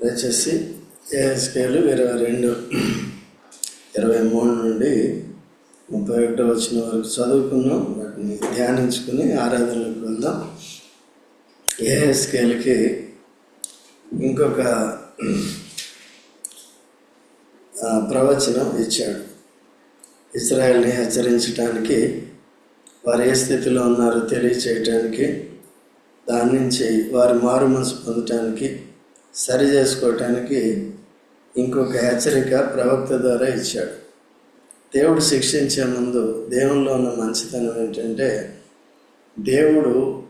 దయచేసి ఏఎస్కేలు ఇరవై రెండు ఇరవై మూడు నుండి ముప్పై ఒకటో వచ్చిన వరకు చదువుకున్నాం వాటిని ధ్యానించుకుని ఆరాధనలకు వెళ్దాం. ఏఎస్కేలకి ఇంకొక ప్రవచనం ఇచ్చాడు. ఇస్రాయల్ని హెచ్చరించడానికి వారు ఏ స్థితిలో ఉన్నారో తెలియచేయటానికి దాని నుంచి వారి మారు మనసు పొందటానికి సరి చేసుకోవటానికి ఇంకొక హెచ్చరిక ప్రవక్త ద్వారా ఇచ్చాడు. దేవుడు శిక్షించే ముందు దేవుల్లో ఉన్న మంచితనం ఏంటంటే దేవుడు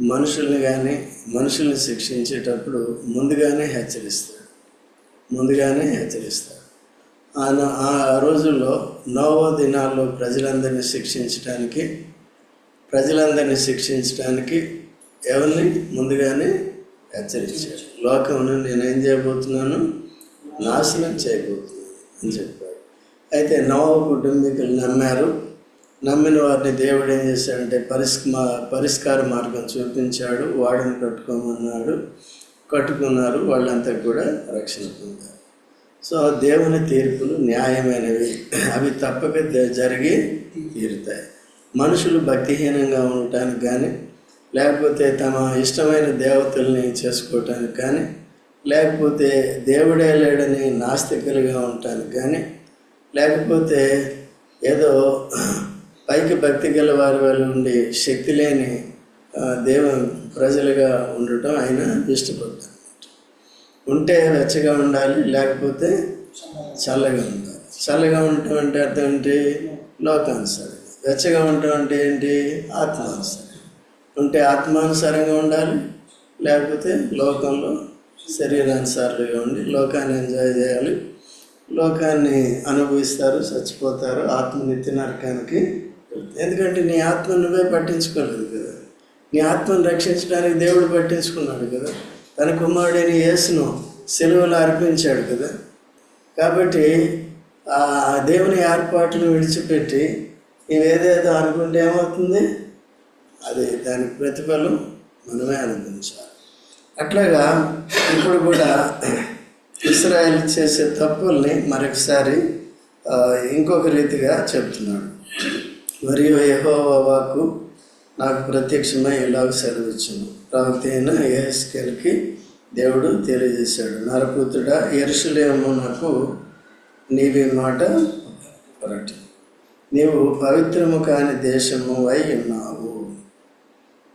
మనుషుల్ని కానీ మనుషుల్ని శిక్షించేటప్పుడు ముందుగానే హెచ్చరిస్తాడు. ముందుగానే హెచ్చరిస్తాడు. ఆయన ఆ రోజుల్లో నోవో దినాల్లో ప్రజలందరినీ శిక్షించడానికి ప్రజలందరినీ శిక్షించడానికి ఎవరిని ముందుగానే హెచ్చరించాడు. లోకమును నేనేం చేయబోతున్నాను? నాశనం చేయబోతున్నాను అని చెప్పాడు అయితే నవ కుటుంబీకులు నమ్మారు. నమ్మిన వారిని దేవుడు ఏం చేశాడంటే పరిష్మా పరిష్కార మార్గం చూపించాడు వాడిని కట్టుకోమన్నాడు కట్టుకున్నారు వాళ్ళంతా కూడా రక్షణ పొందారు. సో దేవుని తీర్పులు న్యాయమైనవి. అవి తప్పక జరిగి తీరుతాయి. మనుషులు భక్తిహీనంగా ఉండటానికి కానీ లేకపోతే తమ ఇష్టమైన దేవతల్ని చేసుకోవటానికి కానీ లేకపోతే దేవుడే లేడని నాస్తికులుగా ఉండటానికి కానీ లేకపోతే ఏదో పైకి భక్తి గల వారి వల్ల ఉండి శక్తి లేని దేవ ప్రజలుగా ఉండటం ఆయన ఇష్టపడతారు ఉంటే వెచ్చగా ఉండాలి లేకపోతే చల్లగా ఉండాలి. చల్లగా ఉండటం అంటే అర్థం ఏంటి? లోకానుసారం. వెచ్చగా ఉండటం అంటే ఏంటి? ఆత్మానుసారం. ఉంటే ఆత్మానుసారంగా ఉండాలి లేకపోతే లోకంలో శరీరానుసారులుగా ఉండి లోకాన్ని ఎంజాయ్ చేయాలి. లోకాన్ని అనుభవిస్తారు చచ్చిపోతారు ఆత్మ నిత్య నరకానికి ఎందుకంటే నీ ఆత్మ నువ్వే పట్టించుకోలేదు కదా. నీ ఆత్మను రక్షించడానికి దేవుడు పట్టించుకున్నాడు కదా. తన కుమారుడైన యేసును సెలవులు అర్పించాడు కదా. కాబట్టి ఆ దేవుని ఏర్పాట్లు విడిచిపెట్టి నీవేదేదో అనుకుంటే ఏమవుతుంది? అది దానికి ప్రతిఫలం మనమే అనుభవించాలి అట్లాగా ఇప్పుడు కూడా ఇస్రాయల్ చేసే తప్పుల్ని మరొకసారి ఇంకొక రీతిగా చెప్తున్నాడు. మరియు యెహోవా నాకు ప్రత్యక్షమై ఇలాగ సెలవిచ్చును. ప్రవక్త అయిన యెహెజ్కేలుకి దేవుడు తెలియజేశాడు. నరపుత్రుడ ఎరుసలేము నాకు నీవి మాట పరటి నీవు పవిత్రము కాని దేశము అయి ఉన్నావు.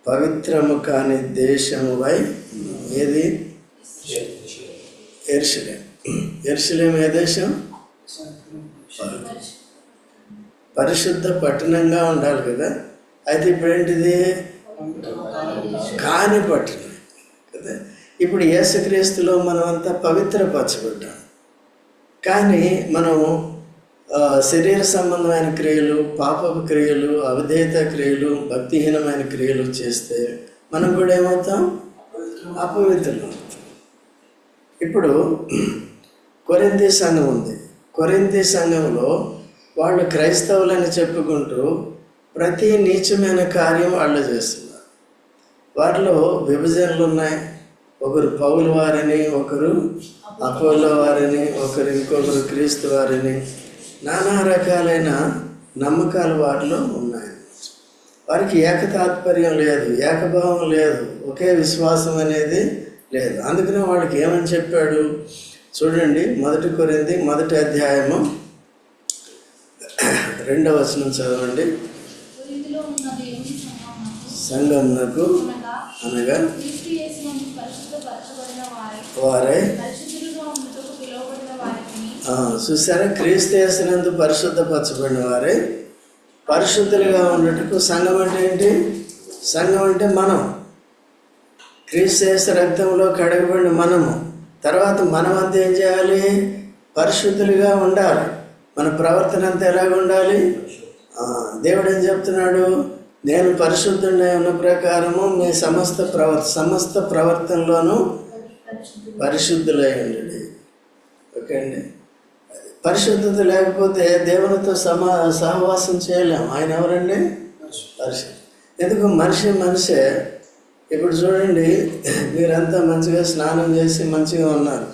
పవిత్రము కాని దేశముపై ఏది? ఎరుసలేం ఎరుసలేం ఏ దేశం? పరిశుద్ధ పట్టణంగా ఉండాలి కదా. అయితే ఇప్పుడు ఏంటిది కాని పట్టణం కదా. ఇప్పుడు యేసుక్రీస్తులో మనం పవిత్ర పవిత్రపరచబడ్డాం. కానీ మనం శరీర సంబంధమైన క్రియలు పాపపు క్రియలు అవిధేయత క్రియలు భక్తిహీనమైన క్రియలు చేస్తే మనం కూడా ఏమవుతాం? అపవిత్రులు. ఇప్పుడు కొరింథీ సంఘం ఉంది. కొరింథీ సంఘంలో వాళ్ళు క్రైస్తవులని చెప్పుకుంటూ ప్రతి నీచమైన కార్యం వాళ్ళు చేస్తున్నారు. వాటిలో విభజనలు ఉన్నాయి. ఒకరు పౌలు వారిని ఒకరు అపోలో వారిని ఒకరు ఇంకొకరు క్రీస్తు వారిని. నానా రకాలైన నమ్మకాలు వాటిలో ఉన్నాయి. వారికి ఏకతాత్పర్యం లేదు ఏకభావం లేదు ఒకే విశ్వాసం అనేది లేదు. అందుకనే వాళ్ళకి ఏమని చెప్పాడు? చూడండి మొదటి కొరింది మొదటి అధ్యాయము రెండవ వచనం చదవండి. సంఘమునకు అనగా వారై వారే పరిశుద్ధులుగా ఉండుటకు పిలువబడిన వారికి ఆ, చూసారా క్రీస్తు యేసునందు పరిశుద్ధపరచబడిన వారే పరిశుద్ధులుగా ఉన్నట్టుకు సంఘం అంటే ఏంటి? సంఘం అంటే మనం. క్రీస్తు రక్తంలో కడగబడిన మనము. తర్వాత మనం అంతా ఏం చేయాలి? పరిశుద్ధులుగా ఉండాలి. మన ప్రవర్తన అంతా ఎలాగ ఉండాలి? దేవుడు ఏం చెప్తున్నాడు? నేను పరిశుద్ధుడై ఉన్న ప్రకారము మీ సమస్త ప్రవర్ సమస్త ప్రవర్తనలోనూ పరిశుద్ధులై ఉండండి. ఓకే అండి? పరిశుద్ధత లేకపోతే దేవునితో సమా సహవాసం చేయలేం. ఆయన ఎవరండి? పరిశుద్ధ ఎందుకు మనిషి మనిషే? ఇప్పుడు చూడండి మీరంతా మంచిగా స్నానం చేసి మంచిగా ఉన్నారు.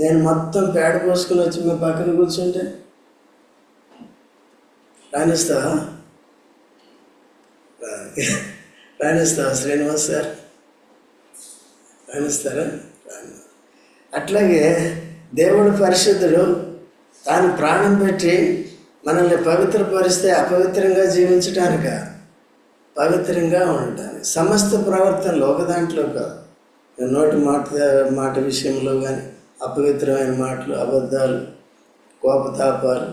నేను మొత్తం పేడ పోసుకుని వచ్చి మీ పక్కన కూర్చుంటే? రాణిస్తావా? రాణిస్తావా శ్రీనివాస్ సార్? రాణిస్తారా? అట్లాగే దేవుడు పరిశుద్ధుడు తాను ప్రాణం పెట్టి మనల్ని పవిత్రపరిస్తే అపవిత్రంగా జీవించటానిక? పవిత్రంగా ఉండటానికి. సమస్త ప్రవర్తనలు ఒక దాంట్లో కాదు. నోటి మాట మాట విషయంలో కానీ అపవిత్రమైన మాటలు అబద్ధాలు కోపతాపాలు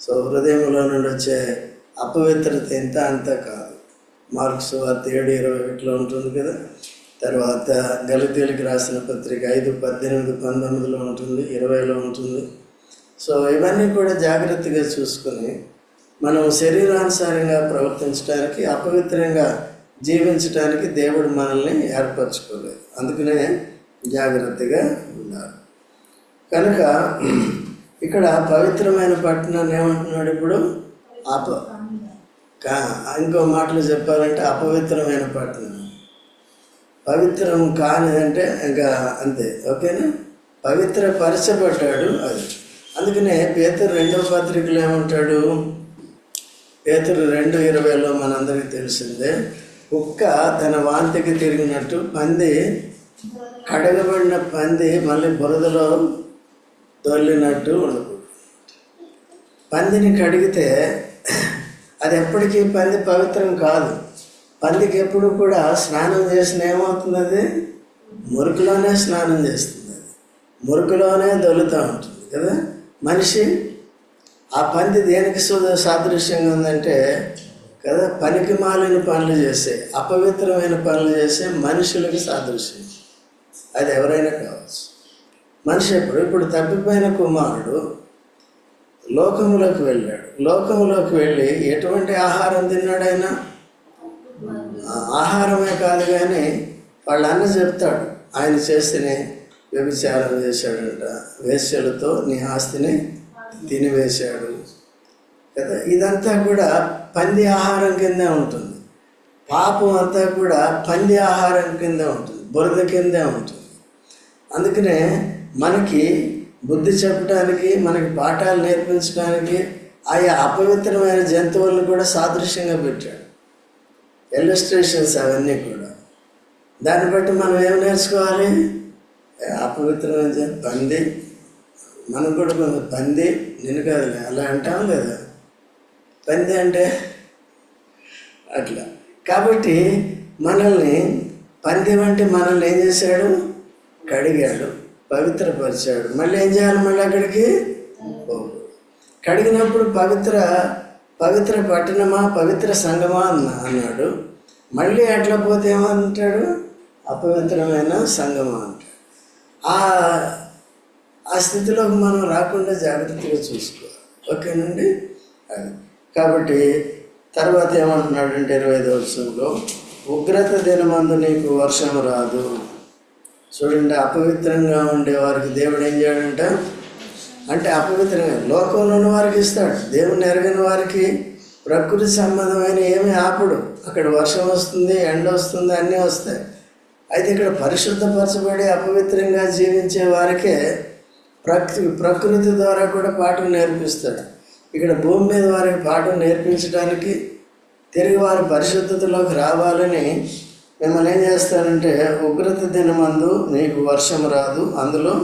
సో హృదయంలో నుండి వచ్చే అపవిత్రత ఎంత అంత కాదు. మార్క్స్ వార్త ఏడు ఇరవై ఒకటిలో ఉంటుంది కదా? తర్వాత గలితీలకు రాసిన పత్రిక ఐదు పద్దెనిమిది పంతొమ్మిదిలో ఉంటుంది ఇరవైలో ఉంటుంది. సో ఇవన్నీ కూడా జాగ్రత్తగా చూసుకొని మనం శరీరానుసారంగా ప్రవర్తించడానికి అపవిత్రంగా జీవించడానికి దేవుడు మనల్ని ఏర్పరచుకోలేదు. అందుకనే జాగ్రత్తగా ఉండాలి. కనుక ఇక్కడ పవిత్రమైన పట్టణాన్ని ఏమంటున్నాడు ఇప్పుడు? అప కా ఇంకో మాటలు చెప్పాలంటే అపవిత్రమైన పట్టణం. పవిత్రం కానిదంటే ఇంకా అంతే ఓకేనా? పవిత్ర పరచబడ్డాడు అది. అందుకనే పేతురు రెండవ పత్రికలు ఏమంటాడు? పేతురు రెండు ఇరవైలో మనందరికీ తెలిసిందే కుక్క తన వాంతికి తిరిగినట్టు పంది కడగబడిన పంది మళ్ళీ బురదలో దొల్లినట్టు ఉండకూడదు. పందిని కడిగితే అది ఎప్పటికీ పంది పవిత్రం కాదు. పందికి ఎప్పుడు కూడా స్నానం చేసిన ఏమవుతుంది అది స్నానం చేస్తుంది అది దొల్లుతూ దొలుతూ ఉంటుంది కదా? మనిషి ఆ పంది దేనికి సాదృశ్యంగా ఉందంటే కదా పనికి మాలిన పనులు చేసే అపవిత్రమైన పనులు చేసే మనుషులకి సాదృశ్యం. అది ఎవరైనా కావచ్చు. మనిషి ఎప్పుడు ఇప్పుడు తప్పిపోయిన కుమారుడు లోకంలోకి వెళ్ళాడు. లోకములోకి వెళ్ళి ఎటువంటి ఆహారం తిన్నాడైనా ఆహారమే కాదు కానీ వాళ్ళ అన్న చెప్తాడు ఆయన చేస్తేనే వ్యభిచారం చేశాడంట. వేశ్యలతో నీ ఆస్తిని తినివేశాడు. కదా? ఇదంతా కూడా పంది ఆహారం కిందే ఉంటుంది. పాపం అంతా కూడా పంది ఆహారం కిందే ఉంటుంది. బురద కిందే ఉంటుంది. అందుకనే మనకి బుద్ధి చెప్పడానికి మనకి పాఠాలు నేర్పించడానికి ఆయా అపవిత్రమైన జంతువులను కూడా సాదృశ్యంగా పెట్టాడు. ఎలిస్ట్రేషన్స్ అవన్నీ కూడా. దాన్ని బట్టి మనం ఏం నేర్చుకోవాలి? అపవిత్రమని చెప్పి పంది మనకు కూడా కొంచెం పంది నిన్ను కాదు అలా అంటాం లేదా? పంది అంటే అట్లా. కాబట్టి మనల్ని పంది వంటి మనల్ని ఏం చేశాడు? కడిగాడు పవిత్రపరిచాడు. మళ్ళీ ఏం చేయాలి మళ్ళీ అక్కడికి? కడిగినప్పుడు పవిత్ర పవిత్ర పట్టణమా పవిత్ర సంగమా అన్న అన్నాడు. మళ్ళీ అట్లా పోతే ఏమంటాడు? అపవిత్రమైన సంగమా అంటాడు. ఆ ఆ స్థితిలోకి మనం రాకుండా జాగ్రత్తగా చూసుకోవాలి ఓకేనండి అది. కాబట్టి తర్వాత ఏమంటున్నాడంటే ఇరవై ఐదో వర్షంలో ఉగ్రత దినమందు నీకు వర్షం రాదు. చూడండి అపవిత్రంగా ఉండే వారికి దేవుడు ఏం చేయడంట? అంటే అపవిత్రంగా లోకంలో ఉన్న వారికి ఇస్తాడు. దేవుని ఎరగని వారికి ప్రకృతి సంబంధమైన ఏమీ ఆపడు. అక్కడ వర్షం వస్తుంది ఎండ వస్తుంది అన్నీ వస్తాయి. అయితే ఇక్కడ పరిశుద్ధపరచబడి అపవిత్రంగా జీవించే వారికే ప్రకృతి ప్రకృతి ద్వారా కూడా పాఠం నేర్పిస్తాడు. ఇక్కడ భూమి మీద వారికి పాఠం నేర్పించడానికి తిరిగి వారి పరిశుద్ధతలోకి రావాలని మిమ్మల్ని ఏం చేస్తారంటే ఉగ్రత దినమందు నీకు వర్షం రాదు. అందులో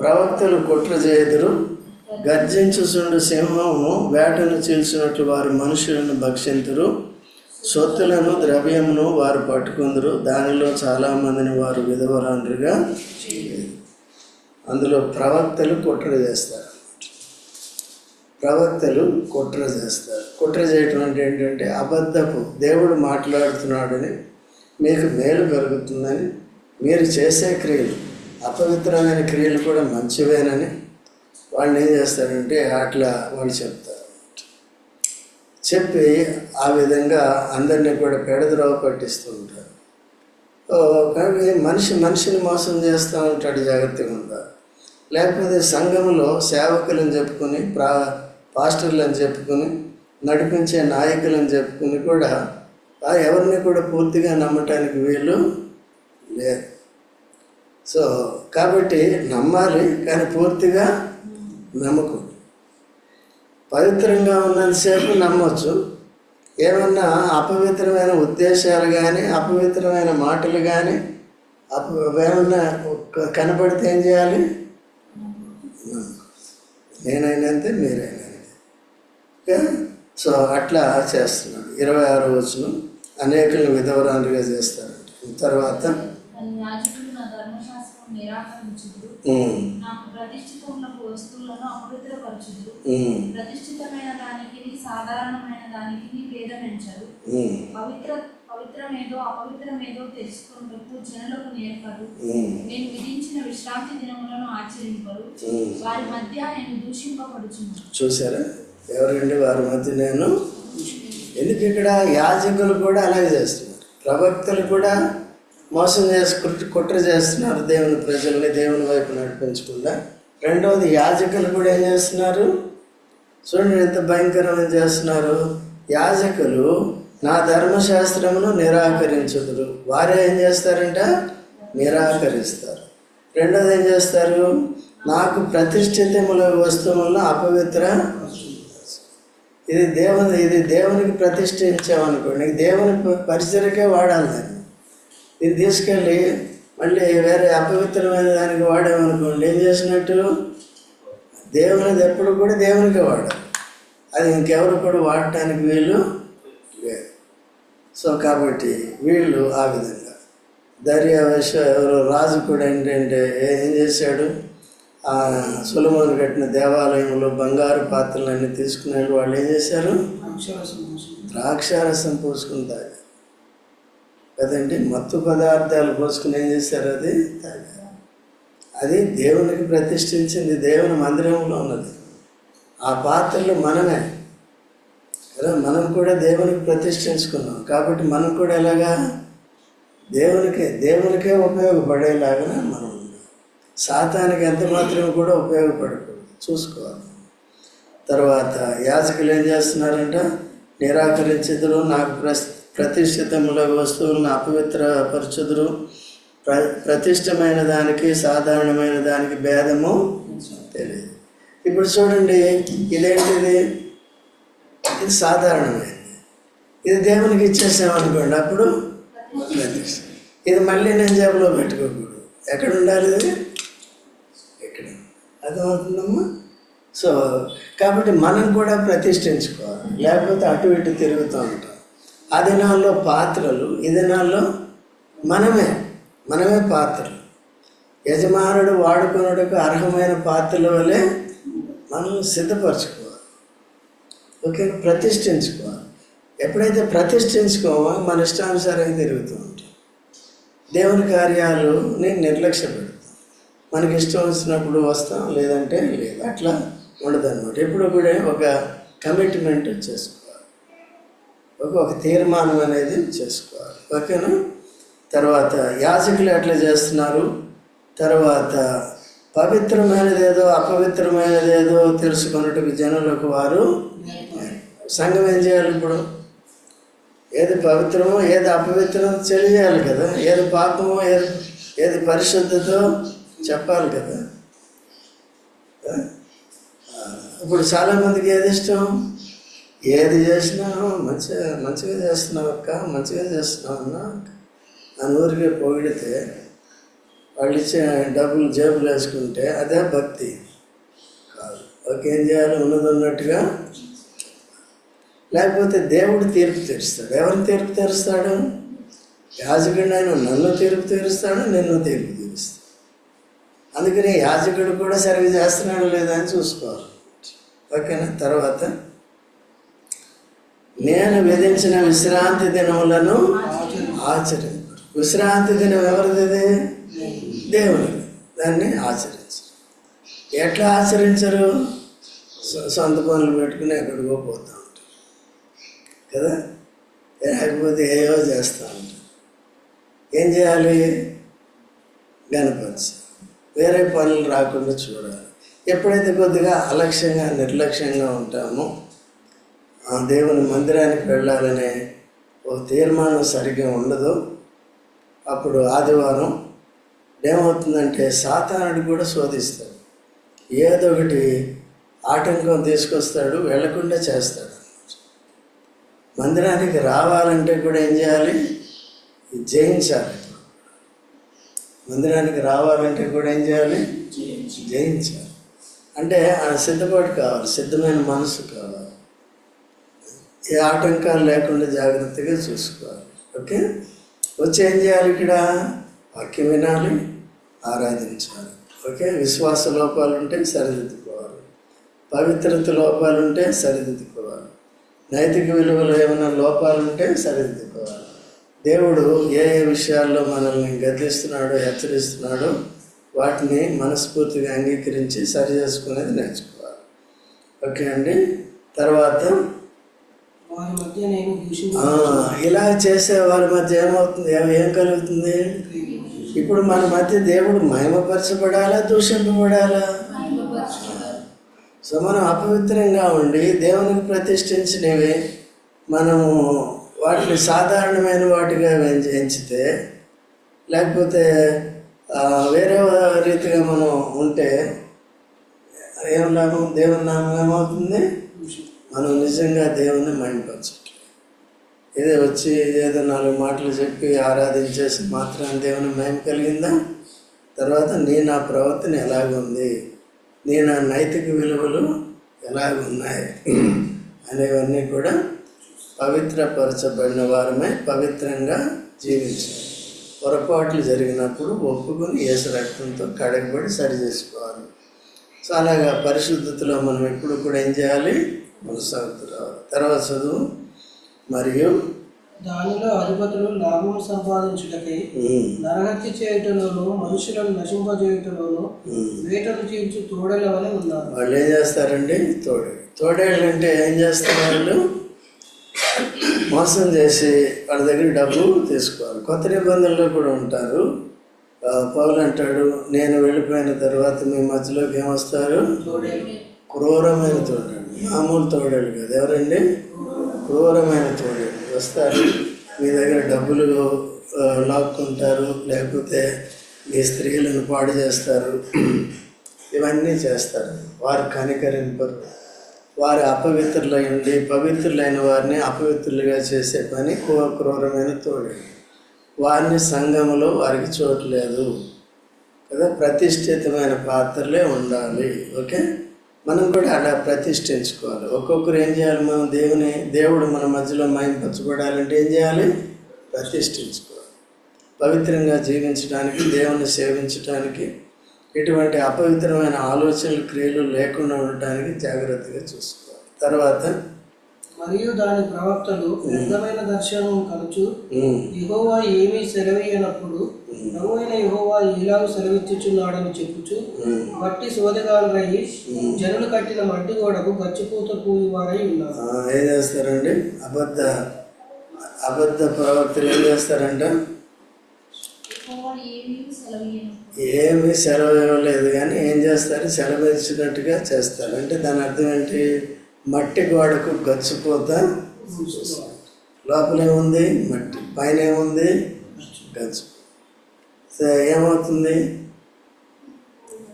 ప్రవక్తలు కుట్ర చేయుదురు గర్జించుచుండు సింహము వేటను చీల్చినట్లు వారి మనుషులను భక్షింతురు. సొత్తులను ద్రవ్యమును వారు పట్టుకుందరు. దానిలో చాలామందిని వారు విధవరాండ్రుగా అందులో ప్రవక్తలు కుట్ర చేస్తారు. ప్రవక్తలు కుట్ర చేస్తారు. కుట్ర చేయటం అంటే ఏంటంటే అబద్ధపు దేవుడు మాట్లాడుతున్నాడని మీకు మేలు కలుగుతుందని మీరు చేసే క్రియలు అపవిత్రమైన క్రియలు కూడా మంచివేనని వాళ్ళు ఏం చేస్తారంటే అట్లా వాళ్ళు చెప్తారు. చెప్పి ఆ విధంగా అందరినీ కూడా పెడద్రోవ పట్టిస్తూ ఉంటారు కానీ మనిషి మనిషిని మోసం చేస్తూ ఉంటాడు జాగ్రత్తగా ఉందా లేకపోతే సంఘంలో సేవకులను చెప్పుకొని ప్రా పాస్టర్లను చెప్పుకొని నడిపించే నాయకులను చెప్పుకొని కూడా ఆ ఎవరిని కూడా పూర్తిగా నమ్మటానికి వీలు లేదు. సో కాబట్టి నమ్మాలి కానీ పూర్తిగా నమ్మకం పవిత్రంగా ఉన్నంతసేపు నమ్మొచ్చు. ఏమన్నా అపవిత్రమైన ఉద్దేశాలు కానీ అపవిత్రమైన మాటలు కానీ అప ఏమన్నా కనపడితే ఏం చేయాలి? నేనైనంతే మీరైనంతే. సో అట్లా చేస్తున్నాడు. ఇరవై ఆరో వచ్చిన అనేకులను విధవరాలుగా చేస్తారంట తర్వాత? అని యాజకులు నా ధర్మశాస్త్రం నిరాకరించుదురు ఉమ్, నాకు ప్రతిష్ఠితమున్న వస్తువులను అపవిత్రపరచుదురు ఉమ్, ప్రతిష్ఠితమైన దానికి సాధారణమైన దానికి భేదమెంచరు ఉమ్, పవిత్ర పవిత్రమేదో అపవిత్రమేదో తెలుసుకున్నట్టు జనులకు నేర్పరు. ఉమ్, నేను విధించిన విశ్రాంతి దినములను ఆచరింపరు. ఉమ్. వారి మధ్య నేను దూషింపబడుచున్నాను చూసారా ఎవరండి వారి మధ్య నేను? ఎందుకు ఇక్కడ యాజకులు కూడా అలాగే చేస్తున్నారు. ప్రవక్తలు కూడా మోసం చేసి కుట్ర చేస్తున్నారు దేవుని ప్రజల్ని దేవుని వైపు నడిపించకుండా. రెండవది యాజకులు కూడా ఏం చేస్తున్నారు? చూడండి ఎంత భయంకరమైన చేస్తున్నారు. యాజకులు నా ధర్మశాస్త్రమును నిరాకరించుదురు. వారే ఏం చేస్తారంట? నిరాకరిస్తారు. రెండోది ఏం చేస్తారు? నాకు ప్రతిష్ఠితముల వస్తువులను అపవిత్ర ఇది దేవుని ఇది దేవునికి ప్రతిష్ఠించామనుకోండి. దేవుని పరిచరకే పరిచయకే వాడాలి దాన్ని ఇది తీసుకెళ్ళి మళ్ళీ వేరే అపవిత్రమైన దానికి వాడామనుకోండి ఏం చేసినట్టు? దేవునిది ఎప్పుడు కూడా దేవునికే వాడాలి. అది ఇంకెవరు కూడా వాడటానికి వీలు లేదు. సో కాబట్టి వీళ్ళు ఆ విధంగా. దర్యావేశ ఎవరు రాజు కూడా ఏంటంటే ఏం చేశాడు? ఆ సులభను కట్టిన దేవాలయంలో బంగారు పాత్రలన్నీ తీసుకునే వాళ్ళు ఏం చేశారు? ద్రాక్షారసం పోసుకుని తాగారు కదండి మత్తు పదార్థాలు పోసుకుని ఏం చేశారు అది? అది దేవునికి ప్రతిష్ఠించింది దేవుని మందిరంలో ఉన్నది. ఆ పాత్రలు మనమే. కదా మనం కూడా దేవునికి ప్రతిష్ఠించుకున్నాం. కాబట్టి మనం కూడా ఎలాగా? దేవునికి దేవునికే ఉపయోగపడేలాగా మనం సాతానికి ఎంత మాత్రం కూడా ఉపయోగపడకూడదు. చూసుకోవాలి. తర్వాత యాజకులు ఏం చేస్తున్నారంట? నిరాకరించదులు నాకు ప్ర ప్రతిష్ఠితముల వస్తువులను అపవిత్ర పరచుదురు ప్ర ప్రతిష్టమైన దానికి సాధారణమైన దానికి భేదము తెలియదు. ఇప్పుడు చూడండి ఇదేంటిది? ఇది సాధారణమైనది. ఇది దేవునికి ఇచ్చేసామనుకోండి అప్పుడు ప్రతిష్ట ఇది మళ్ళీ నేను జేబులో పెట్టుకోకూడదు. ఎక్కడ ఉండాలి ఇది? ఎక్కడ అర్థమవుతుందమ్మా? సో కాబట్టి మనం కూడా ప్రతిష్ఠించుకోవాలి. లేకపోతే అటు ఇటు తిరుగుతూ ఉంటాం. ఆ దినాల్లో పాత్రలు ఈ దినాల్లో మనమే మనమే పాత్రలు. యజమానుడు వాడుకున్నట్టుకు అర్హమైన పాత్రల వలె మనం సిద్ధపరచుకోవాలి. ఓకే ప్రతిష్ఠించుకోవాలి. ఎప్పుడైతే ప్రతిష్ఠించుకోమో మన ఇష్టానుసారంగా తిరుగుతూ ఉంటాం. దేవుని కార్యాలని నిర్లక్ష్య పెడతాం మనకి ఇష్టం వచ్చినప్పుడు వస్తాం లేదంటే లేదు. అట్లా ఉండదు అనమాట ఎప్పుడు కూడా ఒక కమిట్మెంట్ చేసుకోవాలి ఒక ఒక తీర్మానం అనేది చేసుకోవాలి. ఓకేనా? తర్వాత యాజకులు ఎట్లా చేస్తున్నారు? తర్వాత పవిత్రమైనదేదో అపవిత్రమైనదేదో తెలుసుకున్నట్టుకు జనులకు వారు సంఘం ఏం చేయాలి ఇప్పుడు? ఏది పవిత్రమో ఏది అపవిత్రమో తెలియాలి కదా. ఏది పాపమో ఏది ఏది పరిశుద్ధతో చెప్పాలి కదా. ఇప్పుడు చాలామందికి ఏది ఇష్టం? ఏది చేసినా మంచిగా మంచిగా చేస్తున్నావు అక్క మంచిగా చేస్తున్నావు అన్న. అని ఊరికే పొగిడితే వాళ్ళు ఇచ్చే డబ్బులు జేబులు వేసుకుంటే అదే భక్తి. కాదు ఓకే ఏం చేయాలి ఉన్నది ఉన్నట్టుగా లేకపోతే దేవుడు తీర్పు తీరుస్తాడు. ఎవరిని తీర్పు తీరుస్తాడు? యాజకుడిని ఆయన నన్ను తీర్పు తీరుస్తాడు నిన్ను తీర్పు తీరుస్తాడు. అందుకని యాజకుడు కూడా సరిగ్గా చేస్తున్నాడు లేదా అని చూసుకోవాలి. ఓకేనా? తర్వాత నేను విధించిన విశ్రాంతి దినములను ఆచరించు విశ్రాంతి దినం ఎవరిది దేవుని దాన్ని ఆచరించరు ఎట్లా ఆచరించరు? సొంత పనులు పెట్టుకుని ఎక్కడికో పోతూ ఉంటారు. కదా? లేకపోతే ఏయో చేస్తూ ఉంటారు. ఏం చేయాలి? గణపతి. వేరే పనులు రాకుండా చూడాలి. ఎప్పుడైతే కొద్దిగా అలక్ష్యంగా నిర్లక్ష్యంగా ఉంటామో ఆ దేవుని మందిరానికి వెళ్ళాలనే ఓ తీర్మానం సరిగ్గా ఉండదు. అప్పుడు ఆదివారం ఏమవుతుందంటే సాతానుడు కూడా శోధిస్తాడు. ఏదో ఒకటి ఆటంకం తీసుకొస్తాడు వెళ్ళకుండా చేస్తాడు. మందిరానికి రావాలంటే కూడా ఏం చేయాలి? జయించాలి. మందిరానికి రావాలంటే కూడా ఏం చేయాలి? జయించాలి. అంటే ఆ సిద్ధపాటు కావాలి సిద్ధమైన మనసు కావాలి. ఏ ఆటంకాలు లేకుండా జాగ్రత్తగా చూసుకోవాలి. ఓకే? వచ్చి ఏం చేయాలి ఇక్కడ? వాక్యం వినాలి ఆరాధించాలి. ఓకే? విశ్వాస లోపాలు ఉంటే సరిదిద్దుకోవాలి. పవిత్రత లోపాలు ఉంటే సరిదిద్దుకోవాలి. నైతిక విలువలు ఏమైనా లోపాలు ఉంటే సరిదిద్దుకోవాలి. దేవుడు ఏ ఏ విషయాల్లో మనల్ని గద్దిస్తున్నాడో హెచ్చరిస్తున్నాడో వాటిని మనస్ఫూర్తిగా అంగీకరించి సరి చేసుకునేది నేర్చుకోవాలి. ఓకే అండి? తర్వాత వారి మధ్య నేను ఇలా చేసే వారి మధ్య ఏమవుతుంది? ఏం ఏం కలుగుతుంది? ఇప్పుడు మన మధ్య దేవుడు మహిమపరచబడాలా దూషింపబడాలా? సో మనం అపవిత్రంగా ఉండి దేవునికి ప్రతిష్ఠించినవి మనము వాటిని సాధారణమైన వాటిగా ఎంచితే లేకపోతే వేరే రీతిగా మనం ఉంటే ఏం లాభం? దేవుని నామం ఏమవుతుంది? మనం నిజంగా దేవుని మైండ్పరచట్లేదు ఇదే వచ్చి ఏదో నాలుగు మాటలు చెప్పి ఆరాధించేసి మాత్రం దేవుని మహిమ కలిగిందా? తర్వాత నీ నా ప్రవర్తన ఎలాగుంది నీ నా నైతిక విలువలు ఎలాగున్నాయి అనేవన్నీ కూడా పవిత్రపరచబడిన వారమే పవిత్రంగా జీవించాలి. పొరపాట్లు జరిగినప్పుడు ఒప్పుకొని ఏసు రక్తంతో కడగబడి సరి చేసుకోవాలి సో అలాగా పరిశుద్ధతలో మనం ఎప్పుడు కూడా ఏం చేయాలి? కొనసాగుతూ రావాలి తర్వాత చదువు మరియు దానిలో అధిపతులు లాభం సంపాదించుటకై నరహత్య చేయుటలోను మనుషులను నశింపజేయుటలోను. వేటలు చీల్చు తోడల వలె ఉన్నారు. వాళ్ళు ఏం చేస్తారండి? తోడేళ్ళు తోడేళ్ళు అంటే ఏం చేస్తారు వాళ్ళు మోసం చేసి వాళ్ళ దగ్గర డబ్బు తీసుకోవాలి. కొత్త నిబంధనలు కూడా ఉంటారు. పౌలు అంటాడు నేను వెళ్ళిపోయిన తర్వాత మీ మధ్యలోకి ఏమొస్తారు? క్రూరమైన తోడేళ్ళు. మామూలు తోడేళ్ళు కదా. ఎవరండి? క్రూరమైన తోడేళ్ళు వస్తారు. మీ దగ్గర డబ్బులు లాక్కుంటారు. లేకపోతే మీ స్త్రీలను పాడు చేస్తారు. ఇవన్నీ చేస్తారు. వారు కనికరింపరు. వారు అపవిత్రులై ఉండి పవిత్రులైన వారిని అపవిత్రులుగా చేసే పని క్రూరమైన తోడు. వారిని సంఘములో వారికి చోటు లేదు. కదా? ప్రతిష్ఠితమైన పాత్రలే ఉండాలి. ఓకే? మనం కూడా అలా ప్రతిష్ఠించుకోవాలి. ఒక్కొక్కరు ఏం చేయాలి? మనం దేవుని దేవుడు మన మధ్యలో మైంపరచబడాలంటే ఏం చేయాలి? ప్రతిష్ఠించుకోవాలి. పవిత్రంగా జీవించడానికి దేవుని సేవించడానికి ఎటువంటి అపవిత్రమైన ఆలోచనలు క్రియలు లేకుండా ఉండటానికి జాగ్రత్తగా చూసుకోవాలి. తర్వాత మరియు దాని ప్రవక్తలు వ్యర్థమైన దర్శనం కలుచు యెహోవా ఏమీ సెలవీయనప్పుడు ప్రభు అయిన యెహోవా ఇలాగ సెలవిచ్చుచున్నాడని చెప్పుచు. మట్టి సోదగాలరై జనులు కట్టిన మట్టి గోడకు గచ్చిపూత పూయి వారై ఉన్నారు. ఆ, ఏం చేస్తారండి? అబద్ధ అబద్ధ ప్రవక్తలు ఏం చేస్తారంట? ఏమీ సెలవు ఇవ్వలేదు కానీ ఏం చేస్తారు? సెలవు ఇచ్చినట్టుగా చేస్తారు. అంటే దాని అర్థం ఏంటి? మట్టి గోడకు గచ్చిపోత లోపలేముంది? మట్టి పైన ఏముంది గచ్చు ఏమవుతుంది?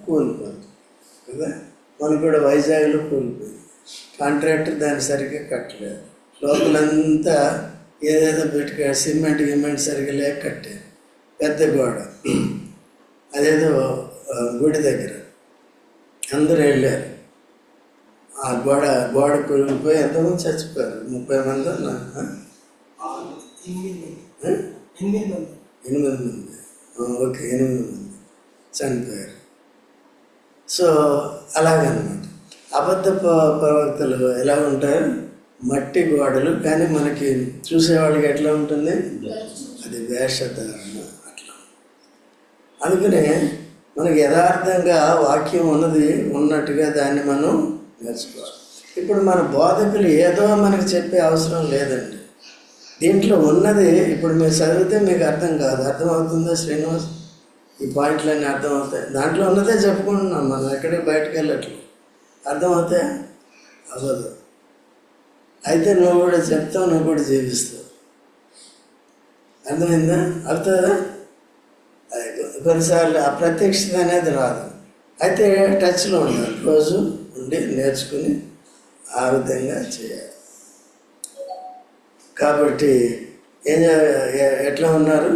కూలిపోతుంది. కదా? మనకు కూడా వైజాగ్లో కూలిపోయింది. కాంట్రాక్టర్ దాన్ని సరిగ్గా కట్టలేదు. లోపలంతా ఏదేదో పెట్టుక సిమెంట్ గిమెంట్ సరిగ్గా లేక కట్టారు. పెద్ద గోడ. అదేదో గుడి దగ్గర. అందరూ వెళ్ళారు. ఆ గోడ గోడ కూలిపోయి ఎంతమంది చచ్చిపోయారు? ముప్పై మంది ఉన్నారు ఎనిమిది మంది. ఓకే ఎనిమిది మంది చనిపోయారు. సో అలాగనమాట. అబద్ధ ప- ప్రవక్తలు ఎలా ఉంటారు మట్టి గోడలు కానీ మనకి చూసేవాళ్ళకి ఎట్లా ఉంటుంది? అది వేషధారణ అట్లా. అందుకనే మనకి యథార్థంగా వాక్యం ఉన్నది ఉన్నట్టుగా దాన్ని మనం నేర్చుకోవాలి ఇప్పుడు మన బోధకులు ఏదో మనకు చెప్పే అవసరం లేదండి. దీంట్లో ఉన్నది ఇప్పుడు మీరు చదివితే మీకు అర్థం కాదు. అర్థమవుతుందా శ్రీనివాస్? ఈ పాయింట్లన్నీ అర్థమవుతాయి. దాంట్లో ఉన్నదే చెప్పుకుంటున్నాం మనం. ఎక్కడికి బయటకు వెళ్ళట్లు అర్థమవుతాయా? అవ్వదు. అయితే నువ్వు కూడా చెప్తావు నువ్వు కూడా జీవిస్తావు. అర్థమైందా? అవుతుందా? కొన్నిసార్లు ఆ ప్రత్యక్షత అనేది రాదు. అయితే టచ్లో ఉండాలి. రోజు ఉండి నేర్చుకుని ఆ విధంగా చేయాలి. కాబట్టి ఏం ఎట్లా ఉన్నారు?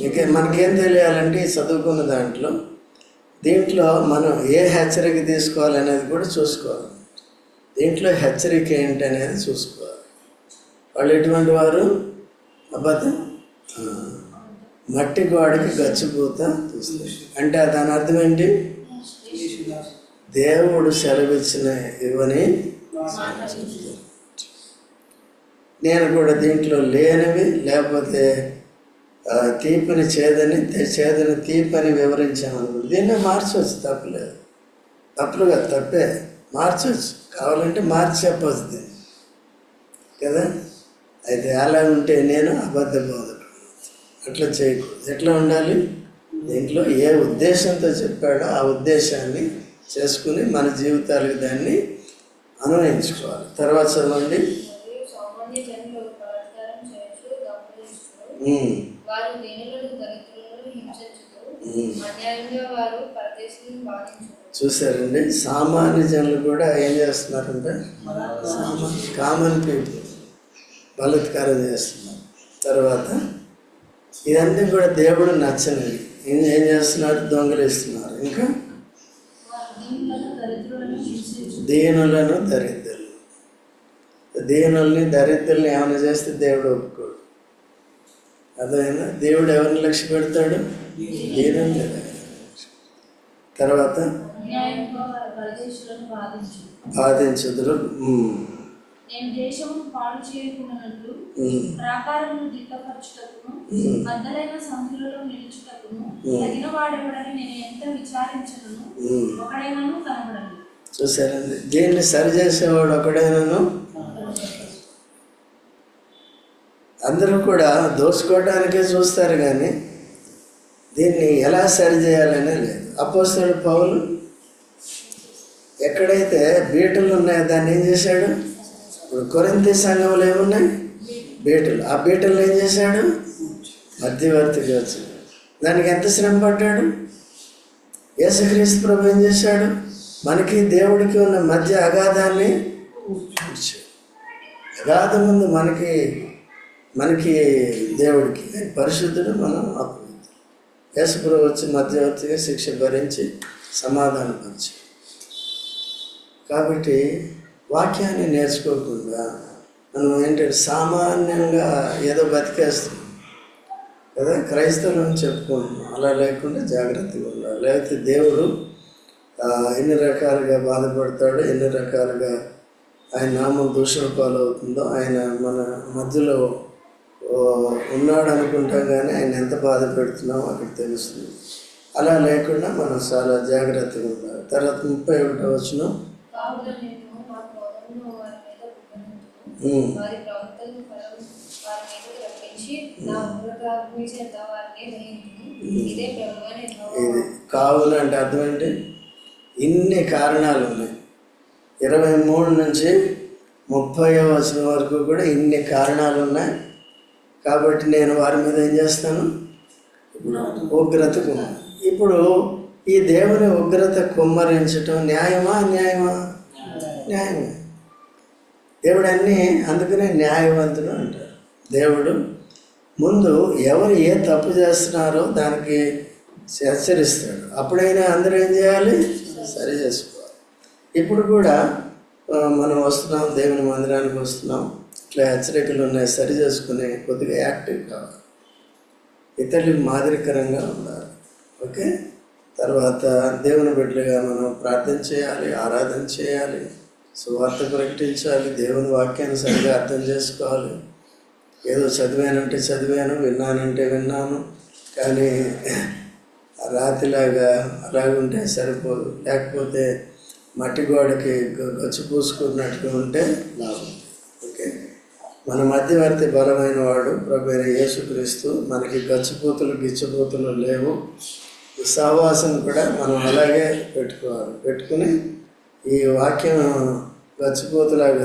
ఇంకే మనకేం తెలియాలంటే ఈ చదువుకున్న దాంట్లో దీంట్లో మనం ఏ హెచ్చరిక తీసుకోవాలనేది కూడా చూసుకోవాలి. దీంట్లో హెచ్చరిక ఏంటి అనేది చూసుకోవాలి. వాళ్ళు ఎటువంటి వారు? అబద్ధం? మట్టి గోడకి గచ్చిపూత చూస్తారు. అంటే దాని అర్థం ఏంటి? దేవుడు సెలవిచ్చిన ఇవని నేను కూడా దీంట్లో లేనివి లేకపోతే తీపిని చేదని చేదని తీపని వివరించాను. దీన్ని మార్చవచ్చు తప్పలేదు. తప్పులు కాదు తప్పే. మార్చవచ్చు కావాలంటే మార్చి చెప్పచ్చు. దీన్ని కదా? అయితే అలా ఉంటే నేను అబద్ధ బోధకుడు. అట్లా చేయకూడదు. ఎట్లా ఉండాలి? దీంట్లో ఏ ఉద్దేశంతో చెప్పాడో ఆ ఉద్దేశాన్ని చేసుకుని మన జీవితాలకు దాన్ని అన్వయించుకోవాలి తర్వాత చదవండి. చూసారండి సామాన్య జనులు కూడా ఏం చేస్తున్నారంటే? Common people. బలాత్కారం చేస్తున్నారు. తర్వాత ఇవన్నీ కూడా దేవుడు నచ్చనివి ఏం ఏం చేస్తున్నారు దొంగలిస్తున్నారు. ఇంకా వారు దీనులను దరిద్రులను హింసించు దీనులను దరిద్రులు దీనుల్ని దరిద్రుల్ని ఏమైనా చేస్తే దేవుడు ఒప్పుకోడు. అర్థమైందా? దేవుడు ఎవరిని లక్ష్య పెడతాడు? దీనుల్ని తర్వాత? అన్యాయంగా వారు పరదేశులను బాధించు బాధించుదురు. ఉమ్, నేను దేశమును పాడు చేయకున్నట్లు ఉమ్, ప్రాకారమును దిట్టపరచుటకును ఉమ్. బద్దలైన సంధులలో నిలుచుటకును ఉమ్. తగిన వాడెవడని నేను ఎంత విచారించను ఉమ్. ఒకడైనాను కనబడను. చూసారండి దీన్ని సరి చేసేవాడు అందరూ కూడా దోసుకోవడానికే చూస్తారు కానీ దీన్ని ఎలా సరిచేయాలనే లేదు. అపోస్తుడు పౌలు ఎక్కడైతే బీటలు ఉన్నాయో దాన్ని ఏం చేశాడు? ఇప్పుడు కొరింతి సంఘంలో ఏమున్నాయి? బీటలు. ఆ బీటలు ఏం చేశాడు? మధ్యవర్తిగా వచ్చాడు. దానికి ఎంత శ్రమ పడ్డాడు? యేసుక్రీస్తు ప్రభు ఏం చేశాడు? మనకి దేవుడికి ఉన్న మధ్య అగాధాన్ని అగాధం ముందు మనకి మనకి దేవుడికి పరిశుద్ధుడు మనం అపవిత్రుడు. యేసుప్రభు వచ్చి మధ్యవర్తిగా శిక్ష భరించి సమాధానపరిచి కాబట్టి వాక్యాన్ని నేర్చుకోకుండా మనం ఏంటంటే సామాన్యంగా ఏదో బతికేస్తున్నాం. కదా క్రైస్తవులు చెప్పుకుంటున్నాం. అలా లేకుండా జాగ్రత్తగా ఉండాలి. లేకపోతే దేవుడు ఎన్ని రకాలుగా బాధపడతాడో ఎన్ని రకాలుగా ఆయన నామం దూషణ పాలవుతుందో ఆయన మన మధ్యలో ఉన్నాడు అనుకుంటాం కానీ ఆయన ఎంత బాధ పెడుతున్నామో అక్కడ తెలుస్తుంది. అలా లేకుండా మనం చాలా జాగ్రత్తగా ఉండాలి. తర్వాత ముప్పై ఒకటో వచ్చిన. ఇదే కావున అంటే అర్థం ఏంటి? ఇన్ని కారణాలు ఉన్నాయి. ఇరవై మూడు నుంచి ముప్పై వచనం వరకు కూడా ఇన్ని కారణాలు ఉన్నాయి. కాబట్టి నేను వారి మీద ఏం చేస్తాను? ఉగ్రత కుమ్మరి. ఇప్పుడు ఈ దేవుని ఉగ్రత కుమ్మరించటం న్యాయమా అన్యాయమా? న్యాయమే. దేవుడు అన్నీ అందుకనే న్యాయవంతుడు అంటారు. దేవుడు ముందు ఎవరు ఏ తప్పు చేస్తున్నారో దానికి హెచ్చరిస్తాడు. అప్పుడైనా అందరూ ఏం చేయాలి? సరి చేసుకోవాలి. ఇప్పుడు కూడా మనం వస్తున్నాం దేవుని మందిరానికి వస్తున్నాం ఇట్లా హెచ్చరికలు ఉన్నాయి సరి చేసుకుని కొద్దిగా యాక్టివ్ కావాలి. ఇతరులు మాదిరికరంగా ఉండాలి. ఓకే? తర్వాత దేవుని బిడ్డలుగా మనం ప్రార్థన చేయాలి ఆరాధన చేయాలి సువార్త ప్రకటించాలి దేవుని వాక్యాన్ని సరిగా అర్థం చేసుకోవాలి. ఏదో చదివానంటే చదివాను విన్నానంటే విన్నాను కానీ రాతిలాగా అలాగుంటే సరిపోదు లేకపోతే మట్టి గోడకి గచ్చు పూసుకున్నట్టుగా ఉంటే లాభం. ఓకే? మన మధ్యవర్తి బలమైన వాడు ప్రభు యేసుక్రీస్తు మనకి గచ్చిపోతులు గిచ్చిపోతులు లేవు. ఈ సహవాసం కూడా మనం అలాగే పెట్టుకోవాలి. పెట్టుకుని ఈ వాక్యం గచ్చిపోతులాగా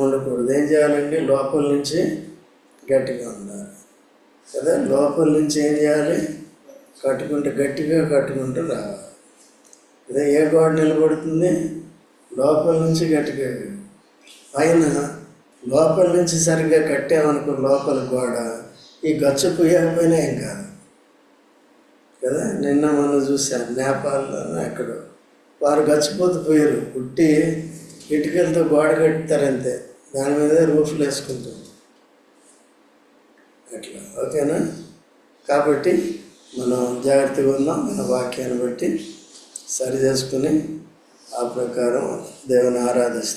ఉండకూడదు. ఏం చేయాలండి? లోపల నుంచి గట్టిగా ఉండాలి. కదా? లోపల నుంచి ఏం చేయాలి? కట్టుకుంటే గట్టిగా కట్టుకుంటూ రావాలి ఇదే ఏ గోడ నిలబడుతుంది లోపల నుంచి గట్టిగా పైన లోపల నుంచి సరిగ్గా కట్టామనుకో లోపల గోడ ఈ గచ్చు పోయకపోయినా ఏం కాదు. కదా? నిన్న మనం చూసాం నేపాల్లో ఎక్కడో. వారు గచ్చిపోతూ పోయారు పుట్టి ఇటుకలతో గోడ కట్టుతారంతే దాని మీద రూఫ్లు వేసుకుంటారు. అట్లా ఓకేనా? కాబట్టి మనం జాగ్రత్తగా ఉందాం. మన వాక్యాన్ని బట్టి సరి చేసుకుని ఆ ప్రకారం దేవుని ఆరాధిస్తాం.